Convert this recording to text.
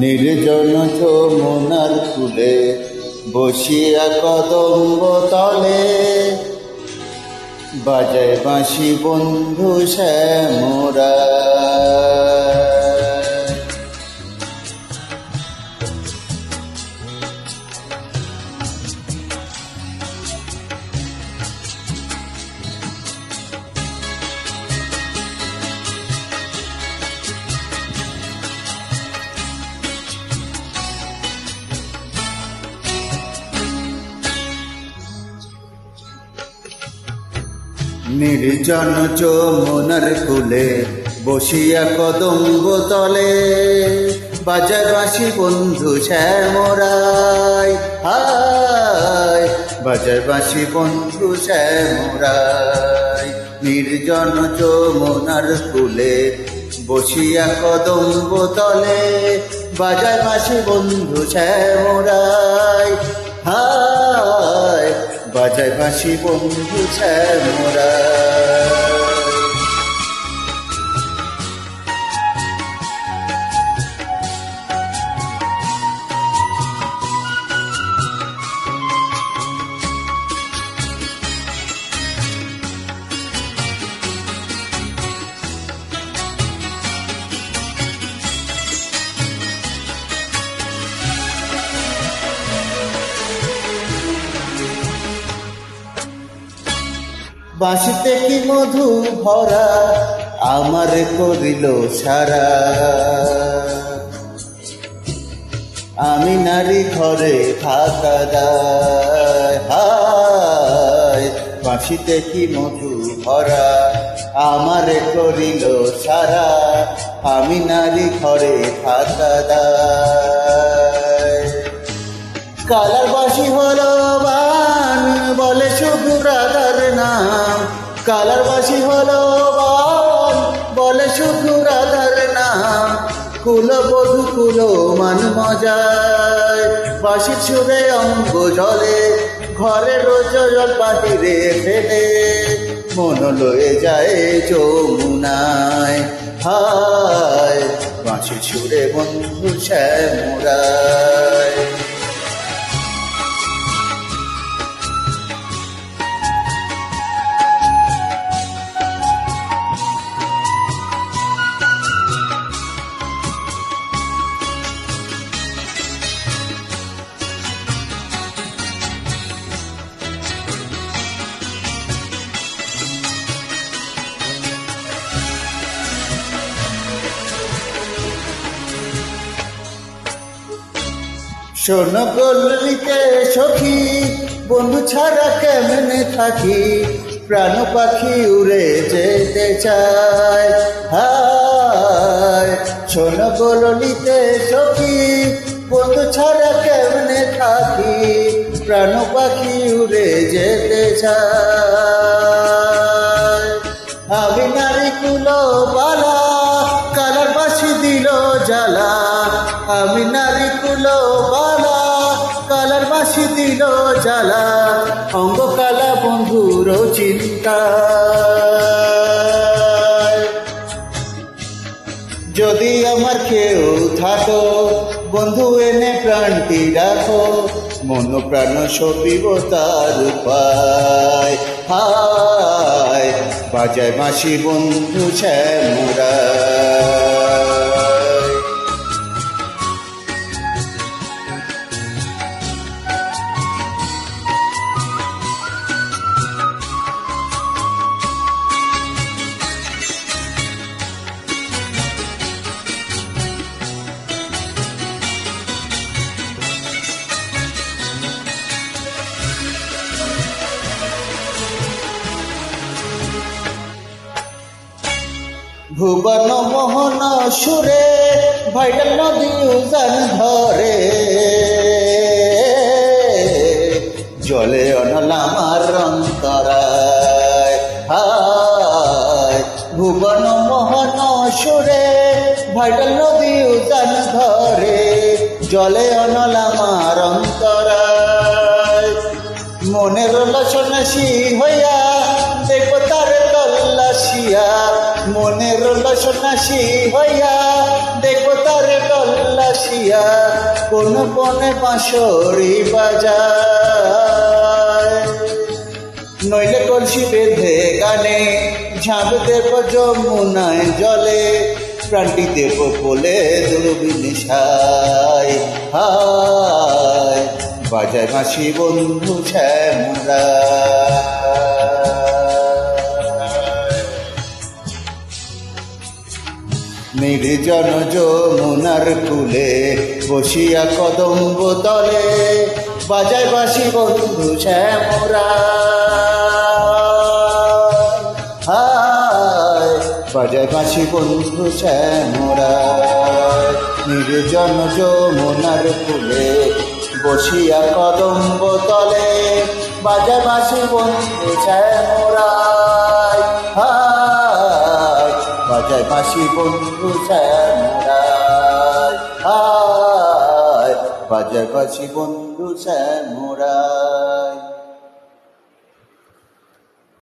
নির্জন যমুনার কুলে বসিয়া কদম্ব তলে। বাজায় বাঁশি বন্ধু শ্যামরা। নির্জন যমুনার কুলে বসিয়া কদম্ব তলে। বাজায় বাঁশি বন্ধু শ্যামরাই হায়। বাজায় বাঁশি বন্ধু শ্যামরাই নির্জন যমুনার কুলে বসিয়া কদম্ব তলে। বাজায় বাঁশি বন্ধু শ্যামরাই হায়। বাজায় বাঁশি বন্ধু শ্যামরা বাঁশিতে কি মধু ভরা? আমার করিল সারা। আমি নারী ঘরে থাকা হায় বাঁশিতে কি মধু ভরা? আমার করিল সারা। আমি নারী ঘরে থাকা কালার বাসি হলো কালার বাসি হলো বলে শুধু রাধার নাম। কুল বধু, কুল মান মজায়। বাসির সুরে অঙ্গ জলে, ঘরে রোজ জল বাহিরে ফেলে। মন লয়ে যায় যমুনায়, হায় বাঁশির সুরে বন্ধু শ্যামরায়। শোন গলিতে সখী, বন্ধু ছাড়া কেমনে থাকি? প্রাণ পাখি উড়ে যেতে চায়। হায়, শোন গলিতে সখী, বন্ধু ছাড়া কেমনে থাকি? প্রাণ পাখি উড়ে যেতে চায়। আমি নারী কুলো বালা কালার বাসি দিল জ্বালা। আমি নারী বাসি দিল জ্বালা অঙ্গ কালা বন্ধুর চিন্তা। যদি আমার কেউ থাকো, বন্ধু এনে প্রাণটি রাখো মন প্রাণ সবিব তার উপায়। হায়, বাজায় মাসি বন্ধু শ্যামরা ভুবন মোহন সুরে, ভাইটাল নদী উজান ধরে। জলে অনলামার অন্তরায়। হায়, ভুবন মোহন সুরে, ভাইটাল নদী উজান ধরে। জলে অনলামার অন্তরায়। মনের লসনাসি হইয়া দেখো তার তল্লাশিয়া মনের লসনাসি হইয়া, দেখো তার তল্লাশিয়া আসিয়া কোন বনে বাঁশরি বাজায়। নইলে কলসি বেঁধে গানে ঝাঁপ দেব যমুনায় জলে, প্রাণটি দেব বলে দুর্বিন সাই হায়, বাজায় মাসি বন্ধু শ্যামরা নির্জন যমুনার কুলে বসিয়া কদম্ব তলে, বাজায় বাসি বন্ধু শ্যামরা। বাজায় বাসি বন্ধু শ্যামরা। নির্জন যমুনার কুলে বসিয়া কদম্ব তলে, বাজায় বাসি বন্ধু শ্যামরা। বাজায় বাসি বন্ধু শ্যামরায় হায় বাজায় বাসি বন্ধু শ্যামরাই